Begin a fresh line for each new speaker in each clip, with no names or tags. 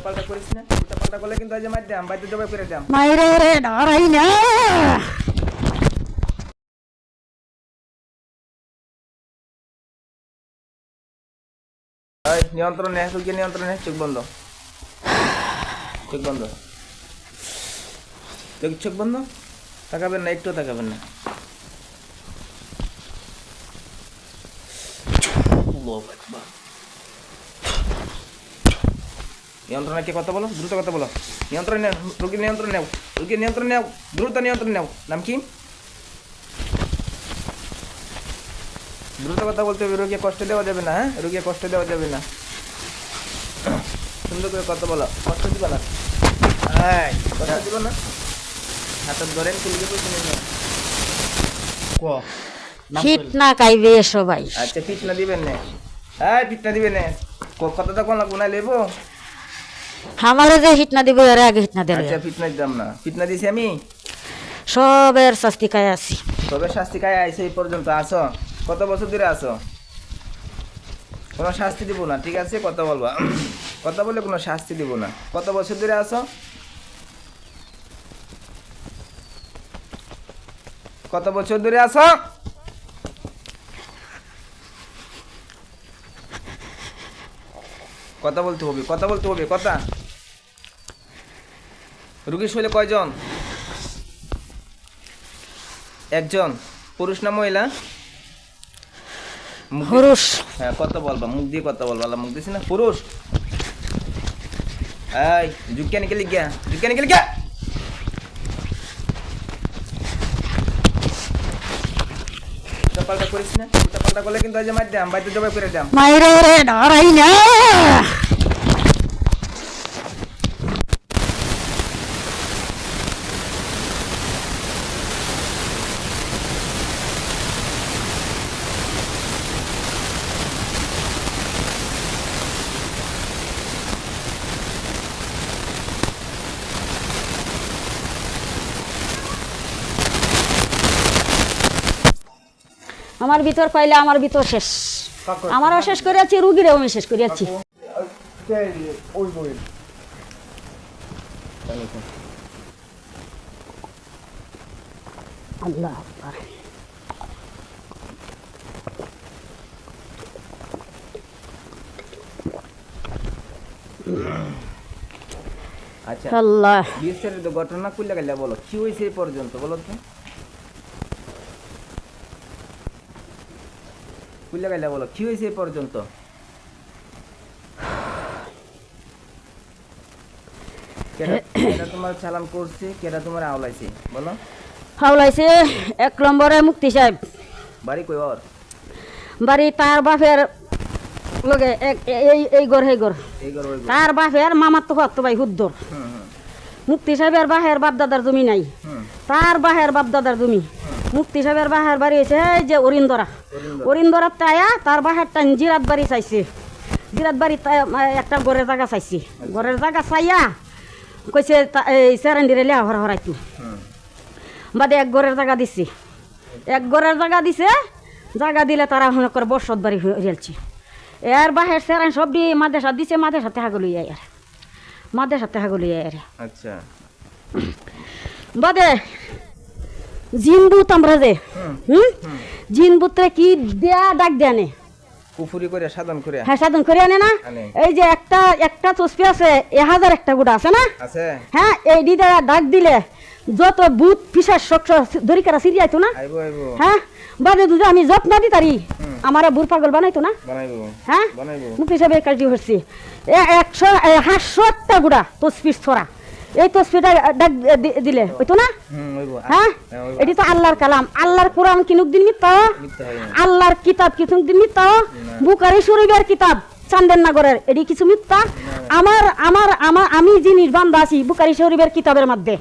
উল্টাপাল্টা করিস না উল্টাপাল্টা করলে কিন্তু আজ মার দাম বাইতে জবাই করে দাম
মাইরে রে ডরাই না।
নিয়ন্ত্রণ নে তুই নিয়ন্ত্রণ নে চোখ বন্ধ। চোখ বন্ধ। চোখ চোখ বন্ধ? তাকাবেন না একটু তাকাবেন না। আল্লাহু আকবার। নিয়ন্ত্রণে কে কথা বলো? দ্রুত কথা বলো। নিয়ন্ত্রণ নেও রোগীর নিয়ন্ত্রণ নেও রোগীর নিয়ন্ত্রণ নেও দ্রুত নিয়ন্ত্রণ নেও। নাম কি? দ্রুত কথা বলতে হবে রোগীকে কষ্ট দেওয়া যাবে না হ্যাঁ? রোগীকে কষ্ট দেওয়া যাবে না। সুন্দর করে কথা বলো কষ্ট দিবা না। এই, কষ্ট দিব না। হাতে ধরেন কুলিকে বলতে নেই
হিট না খাইবে সবাই।
আচ্ছা পিঠ না দিবেন না। হ্যাঁ পিঠ না দিবেন না। ক- কথাটা কোন লাগবো না লেবো?
আমারে যে হিট না দিব এর আগে হিট না দিলে
আচ্ছা পিঠ না দিতাম না। পিঠ না দিছি আমি?
সবের শাস্তি খাই আছি।
তবে শাস্তি খায় আইসে এই পর্যন্ত আসো কত বছর ধরে আসো কোনো শাস্তি দিব না ঠিক আছে? কথা বলবা। কথা বলে কোনো শাস্তি দিব না। কত বছর ধরে আসো কত বছর ধরে আসো কথা বলতে হবে কথা বলতে হবে কথা। রুগীর শৈলে কয়জন? একজন। পুরুষ না মহিলা?
পুরুষ।
হ্যাঁ কত বলবা? মুখ দিয়ে কথা বলবা? আল্লাহ মুখ দিছি না? পুরুষ। এই জুকিয়া নিকে লিখিয়া জুকিয়া নিকে লিখিয়া উল্টাপাল্টা করিস না? উল্টাপাল্টা করলে কিন্তু আজ মার দাম বাইতে জবাই করে দাম
মাইরে রে ডরাই না। আমার ভিতর পাইলে আমার ভিতর শেষ। আমারও শেষ করিয়াছি রুগীরেও আমি শেষ করিয়াছি। আল্লাহ আকবার।
আচ্ছা
আল্লাহ।
ঘটনা খুললে গেলে বলো কি হয়েছে পর্যন্ত বলো তো? খুললে গেলে বলো কি হয়েছে এই পর্যন্ত? কেডা তোমার চালান করছে কেডা তোমার আওলাইছে বলো।
হাওলাইছে এক নম্বরে মুক্তি সাহেব।
বাড়ি কই ওর
বাড়ি তার বাপের লগে এক এই এই ঘর সেই ঘর। তার বাপের মামার তো হতো ভাই হুদ্দর। মুক্তি সাহেবের বাহের বাপ দাদার জমি নাই। তার বাহের বাপ দাদার জমি। মুক্তি সাহেবের বাহের বাড়ি হয়েছে এই যে অরিন্দরা। অরিন্দরা। তায়া তার বাহের টান জিরাত বাড়ি চাইছে। জিরাত বাড়ি একটা ঘরের জায়গা চাইছে। ঘরের জায়গা চাইয়া কইছে এই সেরেন্ডিরে লিয়া হরা হরাইতু। বাদে এক ঘরের জায়গা দিছে। এক ঘরের জায়গা দিছে জায়গা দিলে তারা মনে করে বসত বাড়ি রেলছে এর বাহের সেরান সব দিয়ে সাথে দিছে সাথে হাগল ইয়ে আর মাদের সাথে হাগল আর
আচ্ছা।
বাদে জিনবুত আমরা যে
হুম
জিনবুতরে কি দেয়া ডাক দেয়া নে?
কুফুরি করে সাধন করে
হ্যাঁ সাধন করে আনে না? এই যে একটা একটা তসপি আছে এ হাজার একটা গুড়া আছে না?
আছে।
হ্যাঁ এই দিদা ডাক দিলে যত বুত পিসার শক্ষ ধরি কারা সিরিয়াইতো না?
আইবো আইবো।
হ্যাঁ বাদে দুধে আমি যত্ন দি তারি। আমার বুড় পাগল বানাইতো না?
বানাইবো।
হ্যাঁ?
বানাইবো।
মুক্তি সাহেব কাজটি হচ্ছে। এ একশো এ হাতশো একটা গুড়া তসপির ছড়া। এই তসপিটা ডাক দি- দিলে। হইতো না? হ্যাঁ?
হ্যাঁ,
এটি তো আল্লাহর কালাম। আল্লাহর কোরআন কিনুক দিন মিথ্যা।
মিথ্যা না।
আল্লাহর কিতাব কিছু দিন মিথ্যা। বুকারি শরীফের কিতাব চান্দেন নগরের এটি কিছু মিথ্যা। আমার আমার আমার আমি জিনিস বান্ধা আছি বুকারি শরীফের কিতাবের মধ্যে।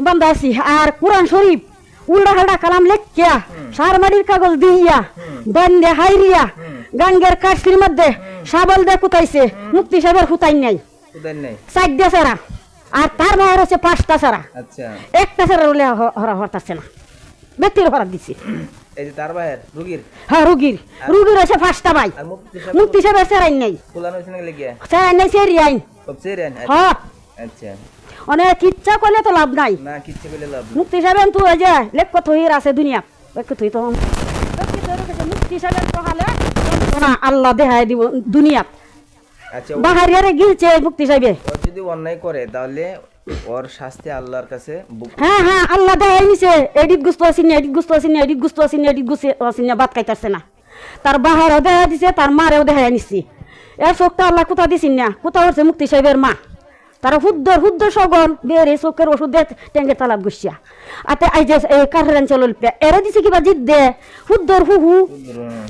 বান্ধা আছি। আর কোরআন শরীফ উল্টা হাল্টা কালাম লেখিয়া সার মাটির কাগজ দিয়া বান্ধে হাইরিয়া গাঙ্গের কাশির মধ্যে সাবল দিয়ে কুতাইছে মুক্তি সাহেবের হুতাই নাই। চার দিয়ে সারা। আর তার মায়ের হচ্ছে পাঁচটা সারা
আচ্ছা।
একটা সারা হলে হরা হরতাছে না। ব্যক্তির হরা দিছে।
এই যে তার বাহের রুগীর?
হ্যাঁ রুগীর। রুগীর হয়েছে ফার্স্টটা ভাই।
মুক্তি সাহেব
সেরাইন নেই।
কুলানো
সেরাইন নেই
সব চেরেন
হ্যাঁ।
আচ্ছা।
অনেক করলে তো লাভ নাই।
না কিচ্ছু বলে লাভ
মুক্তি সাহেব তো ওই যে লেখ থইর আছে দুনিয়া লেখ থই তো মুক্তি সাহেবের তো হালে আল্লাহ দেখাই দিব দুনিয়া
আচ্ছা
বাহারিয়ারে গিলছে মুক্তি সাহেবে।
ও যদি অন্যায় করে তাহলে ওর শাস্তি আল্লাহর কাছে
হ্যাঁ হ্যাঁ আল্লাহ দেয় নিছে। এডিট গুস্ত আসিন এডিট গুস্ত আসিন এডিট গুস্ত আসিন এডিট গুস্ত আসিন ভাত খাইতেছে না। তার বাহারও দেখা দিছে তার মারেও দেখাই নিছি এর চোখটা আল্লাহ কোথা দিছিন না কোথাও হচ্ছে মুক্তি সাহেবের মা। তারা হুদ্দর হুদ্দর সগন বেরে চোখের ওষুধ দে ট্যাঙ্গের তালাব গুছিয়া আতে আই যে এই কারেন চলল এরা দিছে কিবা জিদ দে। হুদ্দর হু হু।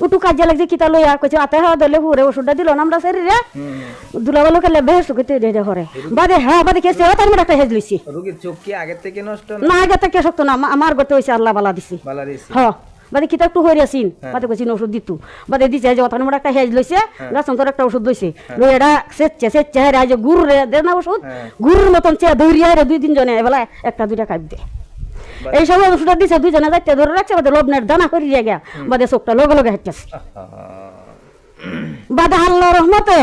উটু কাজে লাগছে কিতা লইয়া কইছে আতে হা দলে হুরে ওষুধটা দিল আমরা শরীরে দুলাবালো কেলে বেহের সুখে দে দে হরে বাদে হ্যাঁ বাদে কেছে তার মধ্যে একটা হেজ লইছি।
রুগীর চোখ কি আগের থেকে নষ্ট না?
আগে থেকে শক্ত না আমার গতে হয়েছে আল্লাহ বালা দিছি।
বালা দিছি।
হ। বাদে কিতা একটু হয়ে। আসিন বাদে কইছি ওষুধ দিতু বাদে দিছে যে অথান মোটা একটা হেজ লইছে গাছন তোর একটা ওষুধ লইছে লই এটা সেচ্ছে সেচ্ছে হে রাজ গুড় রে দে না ওষুধ
হ্যাঁ।
গুড়ের মতন চে দৌড়িয়া রে দুই তিন জনে এবেলা একটা দুইটা খাই দে। এই সময় ওষুধটা দিছে দুইজনে যাইতে ধরে রাখছে বাদে লবণের দানা করে দিয়ে গিয়া বাদে চোখটা লগে লগে হেঁটেছে বাদে আল্লাহ রহমতে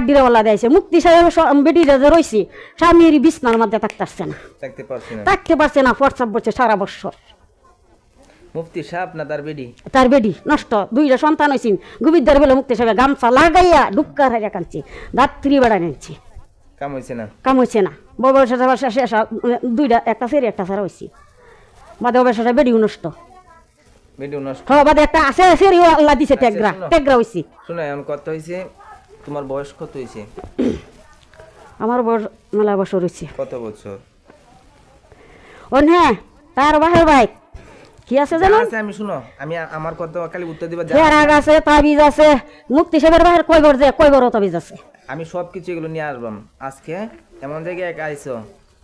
ডিরেওয়ালা দিয়েছে মুক্তি সাহেব বেটিরা যে রয়েছে স্বামীর বিছনার মধ্যে থাকতে
পারছি না।
থাকতে পারছে না। ফর্সাপ বলছে সারা বছর
মুফতি সাহেব না তার বেডি?
তার বেডি নষ্ট। দুইটা সন্তান হয়েছিন গুবিদ্দার বলে মুক্তি সাহেব গামছা লাগাইয়া ডুক্কার হারিয়া কানছি রাত্রি বেড়া নিচ্ছি
কাম হয়েছে না?
কাম হয়েছে না। বড় শেষ দুইটা একটা সেরি একটা সারা হয়েছি বাদে অবশেষে বেডিও নষ্ট।
বেডি নষ্ট।
হ বাদে একটা আছে সেরি আল্লাহ দিছে টেগ্রা। টেগ্রা হয়েছি
শোনো এখন কত হয়েছে তোমার বয়স কত হয়েছে
আমার বয়স মেলা বছর হয়েছে
কত বছর?
ও হ্যাঁ তার বাহের ভাই। কি আছে জানো?
আছে আমি শুনো আমি আমার কথা খালি উত্তর দিবা যা।
ফেরাগ আছে তাবিজ আছে মুক্তি সাহেবের বাহির যে তাবিজ আছে?
আমি সব কিছু এগুলো নিয়ে আসবাম। আজকে এমন জায়গায় এক আইছো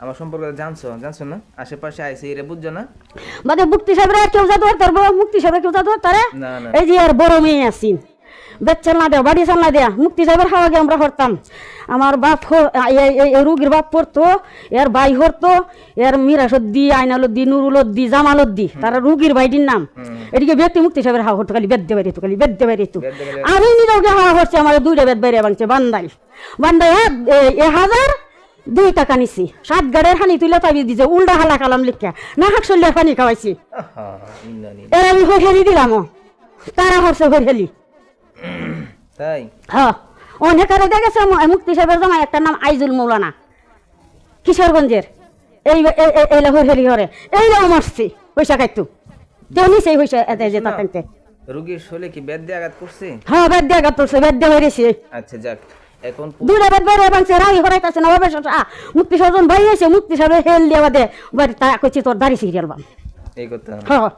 আমার সম্পর্কে জানছো জানছো না? আশেপাশে আইছে এরে বুঝছ না?
মানে মুক্তি সাহেবের কেউ জাদু তার বড় মুক্তি সাহেবের কেউ জাদু
না
এই যে আর বড় মেয়ে আসিন বেচাল না দেওয়া বাড়ি চাল না দেয়া মুক্তি সাহেবের হাওয়া গিয়ে আমরা হরতাম। আমার বাপ রুগীর বাপ পড়তো এর ভাই হরতো এর মিরাসত দি আইনালত দি নুরুলত দি জামালত দি তারা রুগীর ভাইটির নাম। এদিকে ব্যক্তি মুক্তি সাহেবের হাওয়া হরতো খালি বেদ্যে বাইরে তো খালি বেদ্যে বাইরে। আমি নিজেকে হাওয়া হরছে আমার দুইটা বেদ বাইরে বাংছে বান্দাই। বান্দাই এ হাজার দুই টাকা নিছি। সাত গাড়ের হানি তুলে তাবি দিছে উল্টা হালা কালাম লিখা। না হাক চল্লিয়ার পানি খাওয়াইছি। এর আমি হরিয়ালি দিলাম তারা হরছে হরিয়ালি
তাই?
হ্যাঁ অনেকারে দেখেছে মুক্তি সাহেবের একটা নাম আইজুল মৌলানা কিশোরগঞ্জের। এই এই- এই- এইলা হরিয়ালি হরে। এইলা মারছি পয়সা খাইতু। পয়সা এতে যে তা খাইতে
রুগীর শোলে কি বেদ দিয়ে আঘাত করছে?
হ্যাঁ বেদ দিয়ে গাত তুলছে বেদ দিয়ে হরেছে
আচ্ছা যাক এখন
বেদ বাংছে রাই হরাইতেছে না অবেশ মুক্তি সাহেব ভাই এসে মুক্তি সাহেব হেল দিয়ে বাদে বাড়ি তা কইছি তোর দাড়ি সিরিয়াল বাম
এই কথা।
হ্যাঁ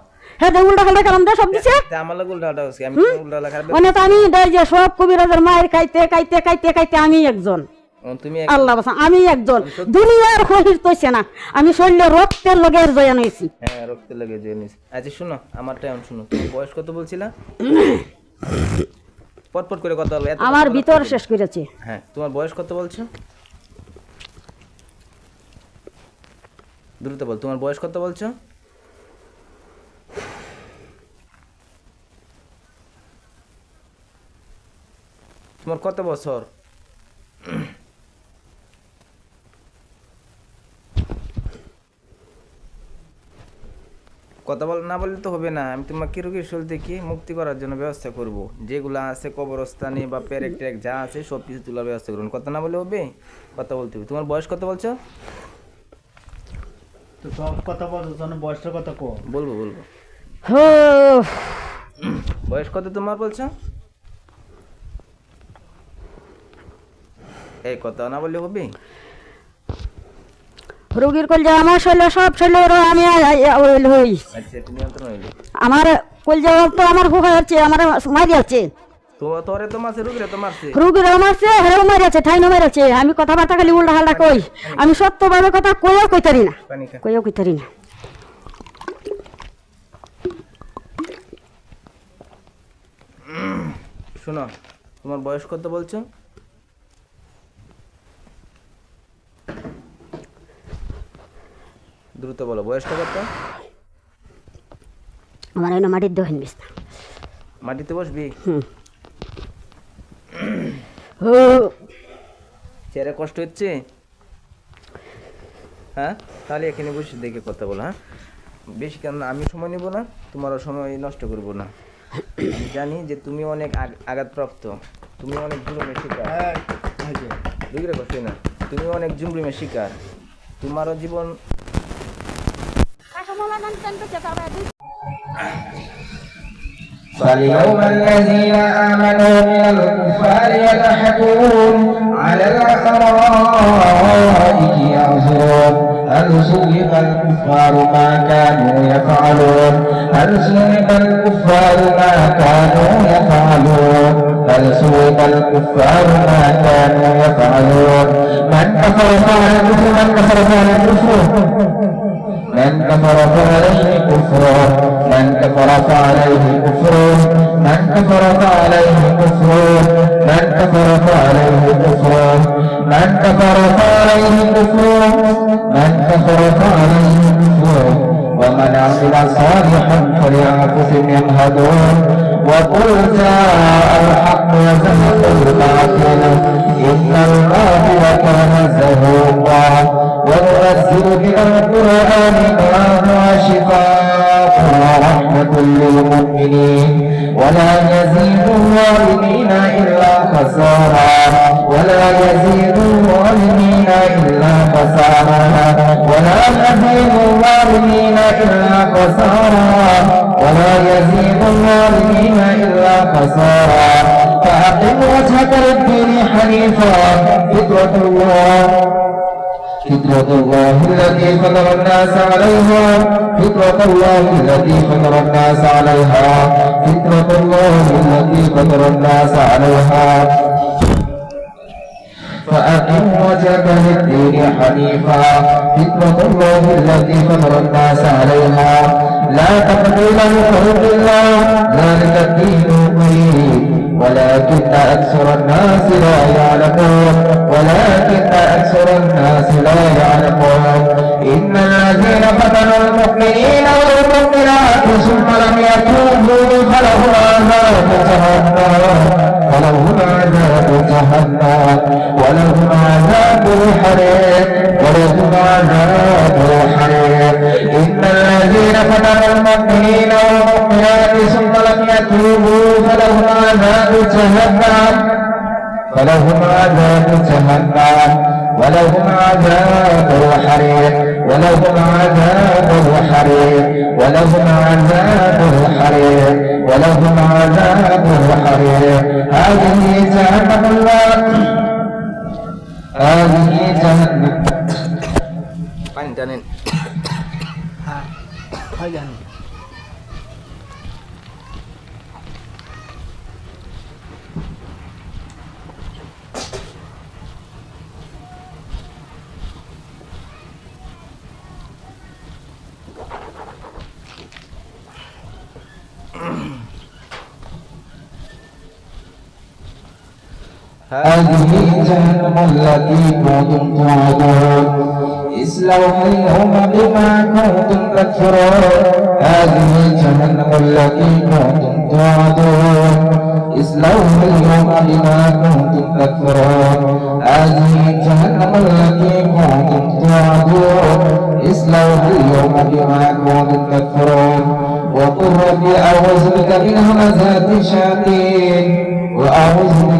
হ্যাঁ দে উল্টা খাল্টা কালাম দে সব দিছে।
আমার লোক উল্টা উল্টা হচ্ছে আমি উল্টা উল্টা
মানে তো আমি দেয় যে সব কবিরাজের মায়ের খাইতে খাইতে খাইতে খাইতে আমি একজন।
তুমি
আল্লাহ বাসা আমি একজন। দুনিয়ার হহির তৈছে না। আমি শরীরে রক্তের লগের জয়ান
হ্যাঁ রক্ত লাগে জিনিস আচ্ছা শুনো আমারটা এখন শুনো বয়স কত বলছিলা? পটপট করে কথা বলো
আমার ভিতর শেষ করেছে।
হ্যাঁ তোমার বয়স কত বলছো? দ্রুত বল তোমার বয়স কত বলছো? তোমার কত বছর? কথা বল না বললে তো হবে না। আমি তোমাকে রোগীর শরীর থেকে মুক্তি করার জন্য ব্যবস্থা করব। যেগুলো আছে কবরস্থানে বা পেরেক টেরেক যা আছে সব কিছু তোলার ব্যবস্থা করুন। কথা না বলে হবে? কথা বলতে হবে। তোমার বয়স কত বলছো?
তো সব কথা বলছো তখন বয়সটা কত কো?
বলব বলব। বয়স কত তোমার বলছো? এই কথা না বললে হবে?
রোগীর কলজা আমার শরীরে সব শরীরে আমি হই।
আচ্ছা
আমার কলজা তো আমার হচ্ছে আমার মারি আছে। আমি কথাবার্তা খালি উল্টা হাল্টা কই। আমি সত্যভাবে কথা কইও কইতারি না। কইও কইতারি না।
শোনো তোমার বয়স কত বলছো? দ্রুত বলো বয়সটা কত
আমার এনে মাটির দোকান বিছনা।
মাটিতে বসবি? চেয়ারে কষ্ট হচ্ছে? হ্যাঁ? তাহলে এখানে বসে দেখে কথা বল হ্যাঁ? বেশি কেন আমি সময় নেব না তোমারও সময় নষ্ট করব না। জানি যে তুমি অনেক আঘাতপ্রাপ্ত তুমি অনেক জুলুমের শিকার।
হ্যাঁ
বুঝলে কথা না? তুমি অনেক জুলুমের শিকার। তোমারও জীবন فاليوم الذين آمنوا من الكفار يضحكون على الأرائك ينظرون هل صلب الكفار ما كانوا يفعلون هل صلب الكفار ما كانوا يفعلون هل صلب الكفار ما كانوا يفعلون من كفر فعل الكفر من كفر فعل الكفر من كفر فعليه كفره من كفر فعليه كفره من كفر فعليه كفره من كفر فعليه كفره من كفر فعليه كفره من كفر فعليه كفره ومن عمل صالحا فلأنفسهم يمهدون وقل جاء الحق وزهق الباطل إن الباطل كان زهوقا وننزل من القرآن ما هو شفاء فطرة الله التي فطر الناس عليها فطرة الله التي فطر الناس عليها فطرة الله التي فطر الناس عليها فأقم وجهك للدين حنيفا فطرة الله التي فطر الناس عليها لا تبديل لخلق الله ذلك الدين القيم ولكن أكثر الناس لا يعلمون. ولكن أكثر الناس لا يعلمون. إن الذين فتنوا المؤمنين والمؤمنات ثم لم يتوبوا فلهم عذاب جهنم. ولهم عذاب جهنم. ولهم عذاب الحريق ولهم عذاب الحريق إن الذين فتنوا المؤمنين والمؤمنات ثم لم يتوبوا فلهم عذاب جهنم. فلهم عذاب جهنم. ولهم عذاب الحريق. ولهم عذاب الحريق. ولهم عذاب الحريق. ولهم عذاب الحريق. هذه جهنم الله. هذه جهنم. 快
点，快点。
هذه جهنم التي كنتم توعدون اصلوها اليوم بما كنتم تكفرون. هذه جهنم التي كنتم توعدون اصلوها اليوم بما كنتم تكفرون. هذه جهنم التي كنتم توعدون اصلوها اليوم بما كنتم تكفرون. وقل ربي أعوذ بك من همزات الشياطين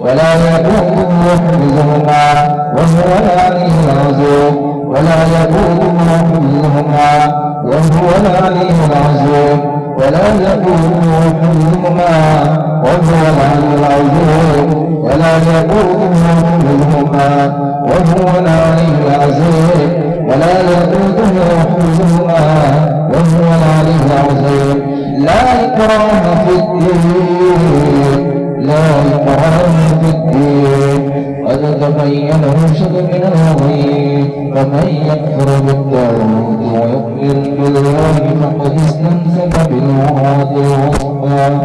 ولا يؤوده حفظهما وهو العلي العظيم ولا يقوده حفظهما وهو العلي العظيم ولا يقوده حفظهما وهو العلي العظيم ولا يقوده حفظهما وهو العلي العظيم ولا يقوده حفظهما وهو العلي العظيم لا إكراه في الدين. لا إكراه في الدين قد تبين الرشد من الغي فمن يكفر بالطاغوت ويؤمن بالله فقد استمسك بالوعد الوصفى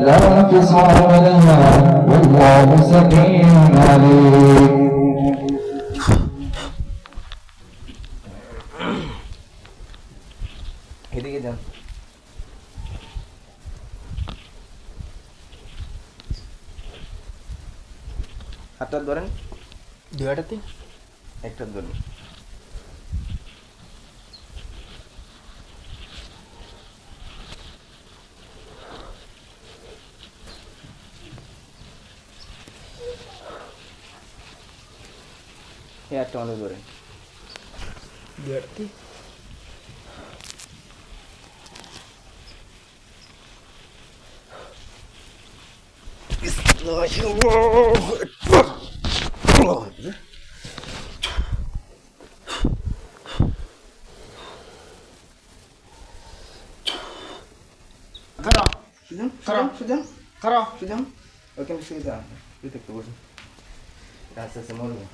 لا انفصام لها والله سميع عليم.
كده হাতটা ধরেন।
দুয়াটাতে
একটা ধরুন। এই একটা আমাদের ধরেন।
দুয়াটাতে
সুজন সুজন সুজন
করো
সুজন ওখানে শুয়ে দাঁড়ান শুয়ে থাকতে বসুন আস্তে আস্তে মরবো